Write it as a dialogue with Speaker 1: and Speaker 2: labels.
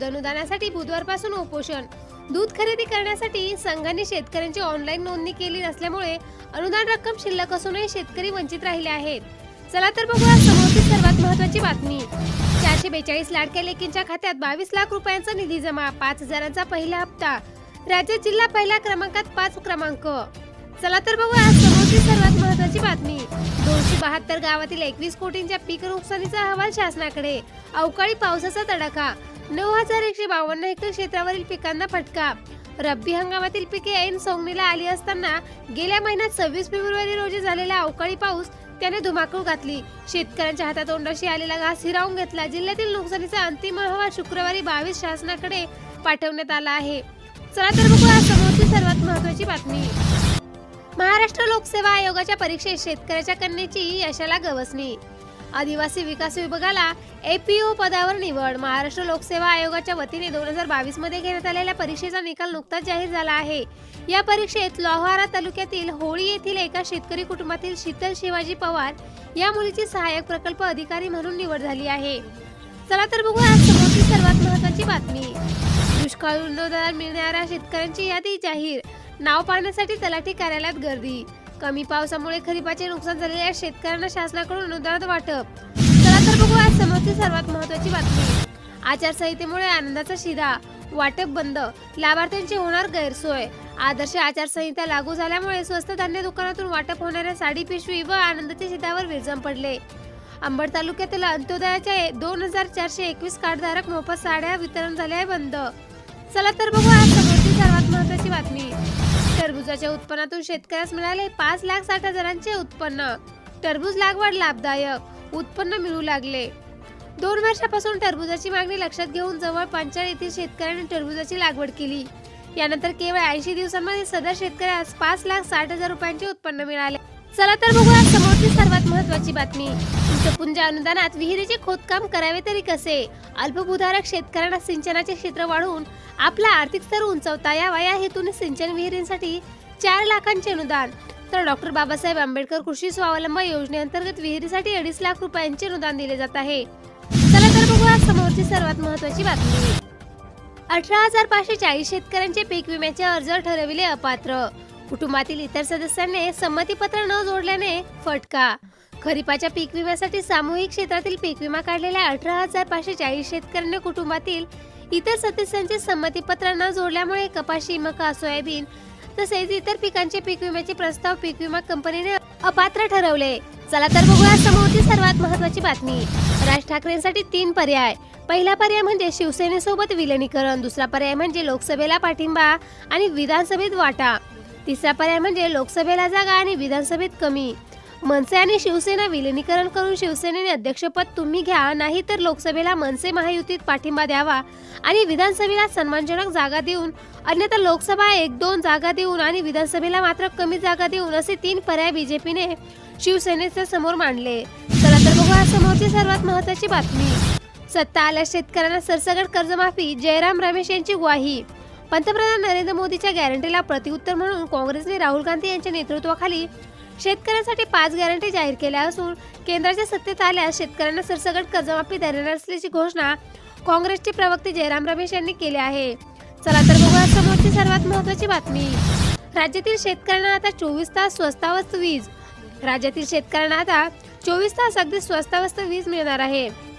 Speaker 1: दूध अनुदानासाठी बुधवारपासून उपोषण. दूध खरेदी करण्यासाठी संघाने शेतकऱ्यांची ऑनलाईन नोंदणी केली नसल्यामुळे अनुदान रक्कम शिल्लक असूनही शेतकरी वंचित राहिले आहेत. चला तर बघूया समोरची सर्वात महत्वाची बातमी. चारशे बेचाळीस लाडक्या लेकींच्या खात्यात बावीस लाख रुपयांचा निधी जमा पाच हजारांचा पहिला हप्ता. राज्यात जिल्हा पहिल्या क्रमांकात पाच क्रमांक. चला तर बघूया आज समोरची सर्वात महत्वाची बातमी. दोनशे बहात्तर गावातील एकवीस कोटींच्या पीक नुकसानीचा अहवाल शासनाकडे. अवकाळी पावसाचा तडाखा. नऊ हजार एकशे बावन्न हेक्टर क्षेत्रावरील पिकांना फटका. रब्बी हंगामातील पिके ऐन सोंगणीला आली असताना गेल्या महिन्यात सव्वीस फेब्रुवारी रोजी झालेला अवकाळी पाऊस त्याने धुमाकूळ घातली. शेतकऱ्यांच्या हातातोंडाशी आलेला घास हिरावून घेतला. जिल्ह्यातील नुकसानीचा अंतिम अहवाल शुक्रवारी बावीस शासनाकडे पाठवण्यात आला आहे. चला तर बघूया समोरची सर्वात महत्वाची बातमी. महाराष्ट्र लोकसेवा आयोगाच्या परीक्षेत शेतकऱ्याच्या कन्येची यशाला गवसणी. आदिवासी विकास विभागाला एपीओ पदावर निवड. महाराष्ट्र लोकसेवा आयोगाच्या वतीने दोन हजार बावीसमध्ये घेण्यात आलेल्या परीक्षेचा निकाल नुकताच जाहीर झाला आहे. या परीक्षेत लोहारा तालुक्यातील होळी येथील एका शेतकरी कुटुंबातील शीतल शिवाजी पवार या मुलीची सहाय्यक प्रकल्प अधिकारी म्हणून निवड झाली आहे. चला तर बघूया समोरची सर्वात महत्वाची बातमी. दुष्काळ अनुदान मिळणाऱ्या शेतकऱ्यांची यादी जाहीर. नाव पाहण्यासाठी तलाठी कार्यालयात गर्दी. कमी पावसामुळे खरीपाचे नुकसान झालेल्या शेतकऱ्यांना शासनाकडून अनुदान वाटप. चला तर बघू आज समोरची सर्वात महत्वाची बातमी. आचारसंहितेमुळे आनंदाचा शिदा वाटप बंद. लाभार्थ्यांची होणार गैरसोय. आदर्श आचारसंहिता लागू झाल्यामुळे स्वस्त धान्य दुकानातून वाटप होणाऱ्या साडी पिशवी व आनंदाच्या शिदावर विरजम पडले. अंबड तालुक्यातील अंत्योदयाच्या दोन हजार चारशे एकवीस कार्डधारक मोफत साड्या वितरण झाले आहे बंद. चला तर बघू आज समोरची सर्वात महत्वाची बातमी. टरबूजाच्या उत्पन्नातून शेतकऱ्यास मिळाले पाच लाख साठ हजारांचे उत्पन्न. टरबूज लागवड लाभदायक. उत्पन्न मिळू लागले. दोन वर्षापासून टरबूजाची मागणी लक्षात घेऊन जवळ पंचाळ येथील शेतकऱ्यांनी टरबूजाची लागवड केली. यानंतर केवळ ऐंशी दिवसांमध्ये सदर शेतकऱ्यास पाच लाख साठ हजार रुपयांचे उत्पन्न मिळाले. चला तर बघूया समोरची सर्वात महत्वाची बातमी. पुंजा अनुदानात विहिरीचे खोदकाम करावे तरी कसे? अल्पभूधारक शेतकऱ्यांना सिंचनाचे क्षेत्र वाढवून आपला आर्थिक स्तर उंचवता यावा या हेतूने सिंचन विहिरींसाठी चार लाखांचे अनुदान. तर डॉक्टर बाबासाहेब आंबेडकर कृषी स्वावलंब योजनेअंतर्गत विहिरीसाठी अडीच लाख रुपयांचे अनुदान दिले जात आहे. चला तर बघूया समोरची सर्वात महत्वाची बातमी. अठरा हजार पाचशे चाळीस शेतकऱ्यांचे पीक विम्याचे अर्ज ठरविले अपात्र. कुटुंबातील इतर सदस्यांनी संमतीपत्र न जोडल्याने फटका. खरीपाच्या पीक विम्यासाठी सामूहिक क्षेत्रातील पीक विमा काढलेल्या अठरा हजार पाचशे चाळीस शेतकऱ्यांनी कुटुंबातील इतर सदस्यांचे संमतीपत्र न जोडल्यामुळे कपाशी मका सोयाबीन तसेच इतर पिकांचे पीक विम्याचे प्रस्ताव पीक विमा कंपनीने अपात्र ठरवले. चला तर बघूया समोरची सर्वात महत्वाची बातमी. राज ठाकरेंसाठी तीन पर्याय. पहिला पर्याय म्हणजे शिवसेनेसोबत विलिनीकरण. दुसरा पर्याय म्हणजे लोकसभेला पाठिंबा आणि विधानसभेत वाटा. तिसरा पर्याय म्हणजे लोकसभेला जागा आणि विधानसभेत कमी. मनसे आणि शिवसेना विलिनीकरण करून शिवसेनेने अध्यक्षपद तुम्ही घ्या नाही तर लोकसभेला मनसे महायुतीत पाठिंबा द्यावा आणि विधानसभेला सन्मानजनक जागा देऊन अन्यथा लोकसभा एक दोन जागा देऊन आणि विधानसभेला मात्र कमी जागा देऊन असे तीन पर्याय बीजेपीने शिवसेनेच्या समोर मांडले. चला तर बघूया समोरची सर्वात महत्वाची बातमी. सत्ता आल्या शेतकऱ्यांना सरसगट कर्जमाफी जयराम रमेश यांची ग्वाही. पंतप्रधान नरेंद्र मोदीच्या गॅरंटीला प्रतिउत्तर म्हणून काँग्रेसने राहुल गांधी यांच्या नेतृत्वाखाली शेतकऱ्यांसाठी पाच गॅरंटी जाहीर केल्या असून केंद्राच्या सत्तेत आल्यास शेतकऱ्यांना सरसकट कर्जमाफी देणार असल्याची घोषणा काँग्रेसचे प्रवक्ते जयराम रमेश यांनी केली आहे. चला तर बघूया समोरची सर्वात महत्वाची बातमी. राज्यातील शेतकऱ्यांना आता चोवीस तास स्वस्तावस्त वीज. राज्यातील शेतकऱ्यांना आता चोवीस तास अगदी स्वस्तावस्त वीज मिळणार आहे.